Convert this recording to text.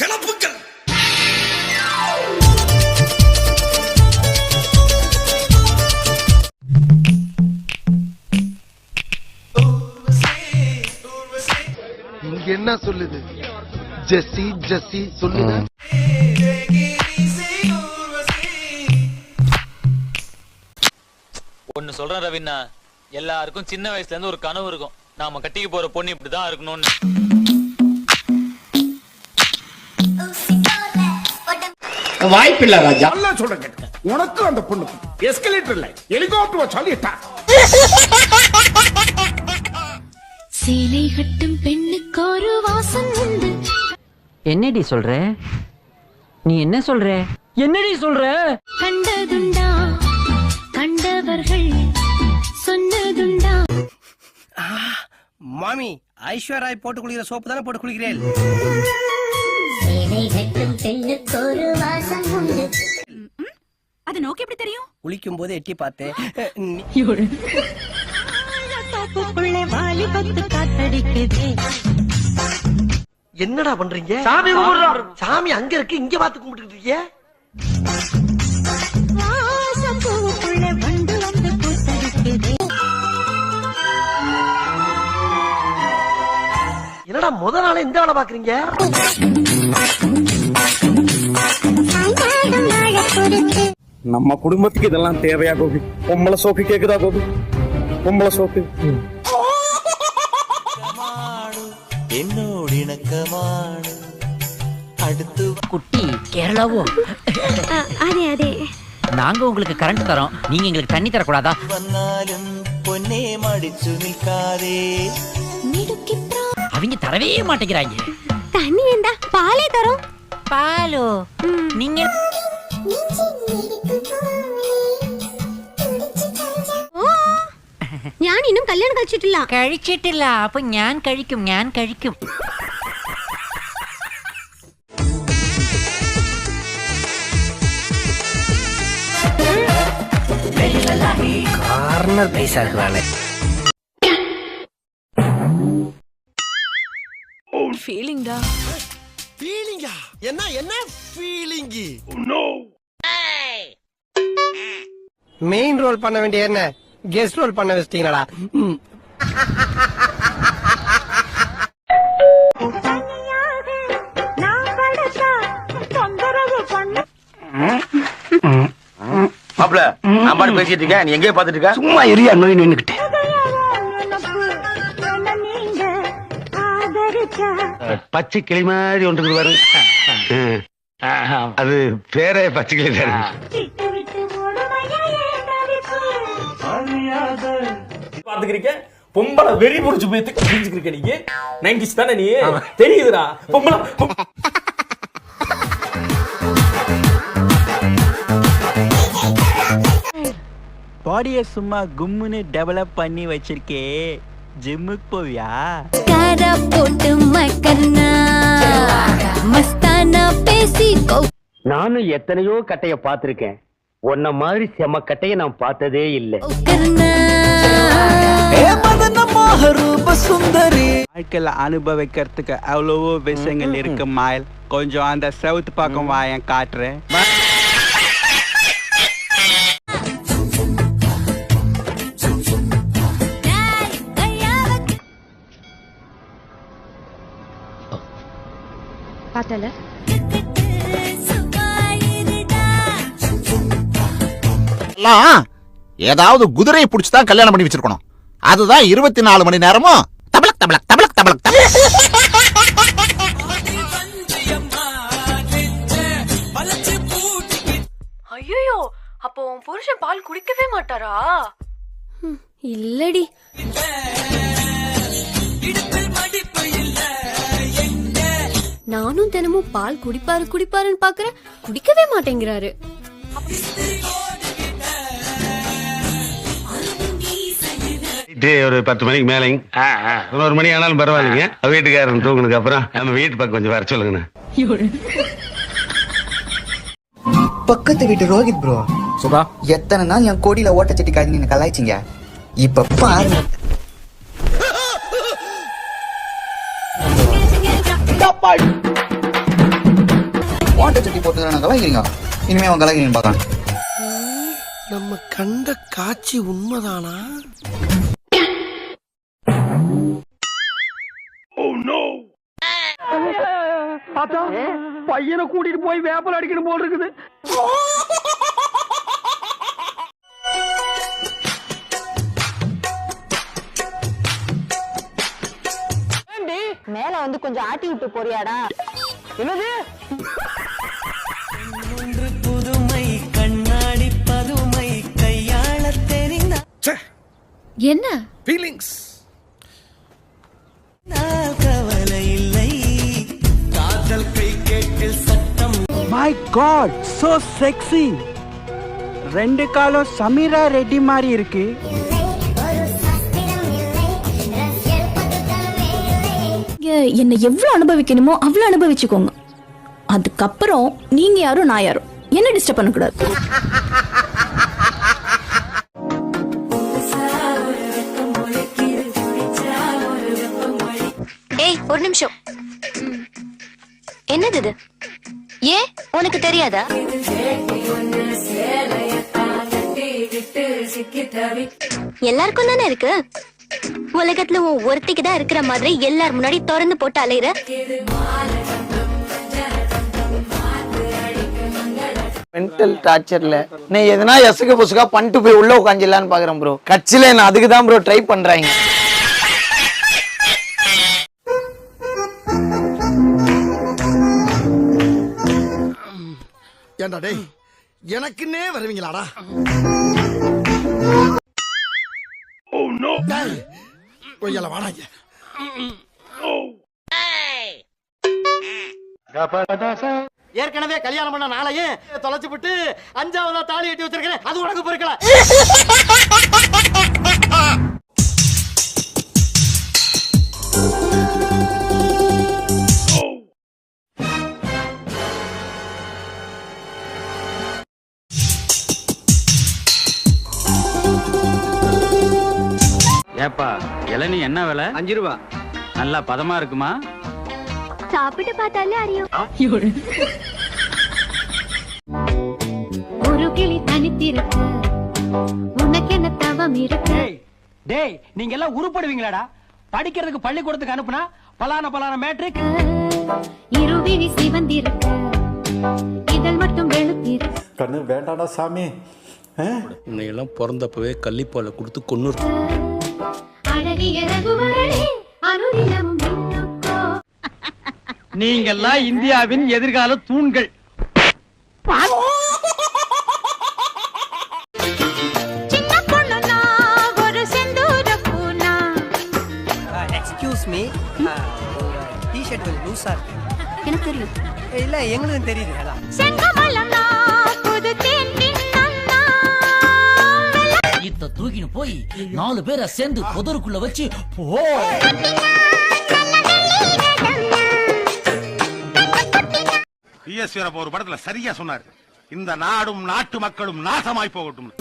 கிளப்புக்கள் இங்க என்ன சொல்லுது? ஜெஸ்ஸி ஜெஸ்ஸி சொல்லுங்க ஒன்னு சொல்றேன் ரவிண்ணா. எல்லாருக்கும் சின்ன வயசுல இருந்து ஒரு கனவு இருக்கும். நாம கட்டிக்க போற பொண்ணு இப்படிதான் இருக்கணும்னு. வாய்ப்பில்ல ராஜா. நல்லா சொல்றேன். உனக்கு அந்த பொண்ணுக்கு எஸ்கலேட்டர்ல ஹெலிகாப்டர் சொல்லிட்டா. சேலை கட்டும் பெண்ணுக்கு ஒரு வாசம் உண்டு. என்னடி சொல்ற? நீ என்ன சொல்ற? என்னடி சொல்ற? கண்டதுண்டா கண்டவர்கள் சொன்னதுண்டா. மாமி ஐஸ்வர்யாய் போட்டு குளிக்கிற சோப்பு தானே போட்டு குளிக்கிறேன் குளிக்கும் போது எட்டி பார்த்தேன். என்னடா பண்றீங்க? சாமி அங்க இருக்கு இங்க பாத்து கும்பிட்டு இருக்கீங்க? என்னடா முத நாளே இந்த வேலை பாக்குறீங்க நம்ம குடும்பத்துக்கு இதெல்லாம் தேவையா கோபி? பொம்பளை சோக்கு கேக்குதா கோபி? பொம்பளை சோக்கு. என்னோடு இணக்கமாடு. அடுத்து குட்டி கேரளாவோ? அதே அதே நாங்க உங்களுக்கு கரண்ட் தரோம். நீங்க எங்களுக்கு தண்ணி தரக்கூடாதா? வந்தாலும் பொன்னே மடிச்சு நிற்காதே. மிடுக்கித்ரா அவங்க தரவே மாட்டேங்கிறாங்க. தண்ணி வேண்டா பாலே தரும். பாலோ? நீங்க ഞാൻ ഇന്നും കല്യാണം കഴിച്ചിട്ടില്ല. കഴിച്ചിട്ടില്ല. അപ്പൊ ഞാൻ കഴിക്കും ഞാൻ കഴിക്കും. കോർണർ പൈസ ആക്കുവാണ് ഫീലിംഗ് ஃபீலிங்கா என்ன என்ன ஃபீலிங்கு மெயின் ரோல் பண்ண வேண்டிய என்ன? கெஸ்ட் ரோல் பண்ண வச்சிட்டீங்களா ம். மாப்ள நான் பாட்டு பேசிட்டு இருக்கேன். நீ எங்கேயே பாத்துட்டு இருக்க. சும்மா எரியா நோய் நின்னுக்கிட்டு. பச்சை கிளி மாதிரி ஒன்று வரும் அது பேரே பச்சை கிளி தான். பாத்துக்கிறீங்க பொம்பளை வெறி புடிச்சு போய் புரிஞ்சுக்கிறீங்க நீங்க. நைன்டிஸ் தானே நீ? தெரியுதுடா. பொம்பளை பாடிய சும்மா கும்முன்னு டெவலப் பண்ணி வச்சிருக்கே. ஜிம்முக்கு போவியா? காரா போட்டு மக்கர்னா மஸ்தானா பேசி நானும் எத்தனையோ கட்டைய பார்த்திருக்கேன். உன்ன மாதிரி செம கட்டைய நான் பார்த்ததே இல்லை. வாழ்க்கையில அனுபவிக்கிறதுக்கு அவ்வளவோ விஷயங்கள் இருக்கு மாயல். கொஞ்சம் அந்த செவுத்து பக்கம் வாயன் காட்டுறேன். பார்த்தல ஏதாவது குதிரையை புடிச்சு தான் கல்யாணம் பண்ணி வச்சிருக்கணும். அதுதான் இருபத்தி நாலு மணி நேரமும் தபலக் தபலக் தபலக் தபலக் தபலக். ஐயோ அப்போ உன் புருஷன் பால் குடிக்கவே மாட்டாரா? இல்லடி. நானும் தினமும் பால் குடிப்பாரு குடிப்பாருன்னு பாக்குறேன். குடிக்கவே மாட்டேங்கிறாரு. ஒரு பத்து மணிக்கு மேலேங்க ஒரு மணி ஆனாலும் பரவாயில்லைங்க. வீட்டுக்காரன் தூங்குனதுக்கு அப்புறம் நம்ம வீட்டு பக்கம் கொஞ்சம் வர சொல்லுங்கண்ணா. பக்கத்து வீட்டு ரோஹித் ப்ரோ சுபா. எத்தனை நாள் என் கோடியில ஓட்டச்சட்டி காய்ச்சி கலாய்ச்சிங்க? இப்ப பாருங்க. ஓட்ட சட்டி போட்டு நான் கலாய்க்கிறீங்க. இனிமே அவன் கலாய்க்கிறீங்க பார்க்கலாம் நம்ம கண்ட காட்சி உண்மைதானா? பையனை கூட்டிட்டு போய் வேப்பல் அடிக்கணும் போல் இருக்குது. மேல வந்து கொஞ்சம் ஆட்டி விட்டு போறியாடா? என்னது? என்ன? Feelings my god so sexy ரெண்டு காலம் சமீரா ரெட்டி மாதிரி இருக்கு. என்ன எவ்வளவு அனுபவிக்கணுமோ அவ்வளவு அனுபவிச்சுக்கோங்க. அதுக்கப்புறம் நீங்க யாரும் நான் யாரும் என்ன டிஸ்டர்ப் பண்ணக்கூடாது? ஒரு நிமிஷம். என்னது இது? ஏன் உனக்கு தெரியாதா? எல்லாருக்கும் தானே இருக்கு? உலகத்துல உன் ஒருத்திக்கு தான் இருக்கிற மாதிரி எல்லார் முன்னாடி திறந்து போட்டு அலையிற? மென்டல் டார்ச்சர்ல நீ எதனா எசுக்க புசுக்கா பண்ணிட்டு போய் உள்ள உட்காந்துலான்னு பாக்குறேன் ப்ரோ கட்சியில நான் அதுக்கு தான் ப்ரோ ட்ரை பண்றாங்க. ஏண்டா டேய் எனக்குன்னே வருவீங்களாடா? ஓ நோ கொய்யால வாடாங்க. ஏற்கனவே கல்யாணம் பண்ண நாளையே தொலைச்சு விட்டு அஞ்சாவதா தாலி எட்டி வச்சிருக்கிறேன். அது உனக்கு பொறுக்கல. ஏப்பா இளநீ என்ன விலை? அஞ்சு ரூபா. நல்லா பதமா இருக்குமா? சாப்பிட்டு பார்த்தாலே அறியும். ஒரு கிளி தனித்திருக்கு உனக்கு என்ன தவம் இருக்கு? டேய் டேய் நீங்க எல்லாம் உருப்படுவீங்களாடா? படிக்கிறதுக்கு பள்ளிக்கூடத்துக்கு அனுப்புனா பலான பலான மேட்ரிக் இருவிழி சிவந்திருக்கு இதழ் மட்டும் வெளுத்திருக்கு கண்ணு வேண்டாடா சாமி. இன்னையெல்லாம் பிறந்தப்பவே கள்ளிப்பாலை கொடுத்து கொன்னு நீங்கெல்லாம் இந்தியாவின் எதிர்கால தூண்கள். லூஸா இருக்கு. எனக்கு தெரியும். இல்ல எங்களுக்கு தெரியுது இத்த தூக்கின்னு போய் நாலு பேரை சேர்ந்து புதருக்குள்ள வச்சு போ! ஒரு படத்துல சரியா சொன்னாரு. இந்த நாடும் நாட்டு மக்களும் நாசமாய் போகட்டும்.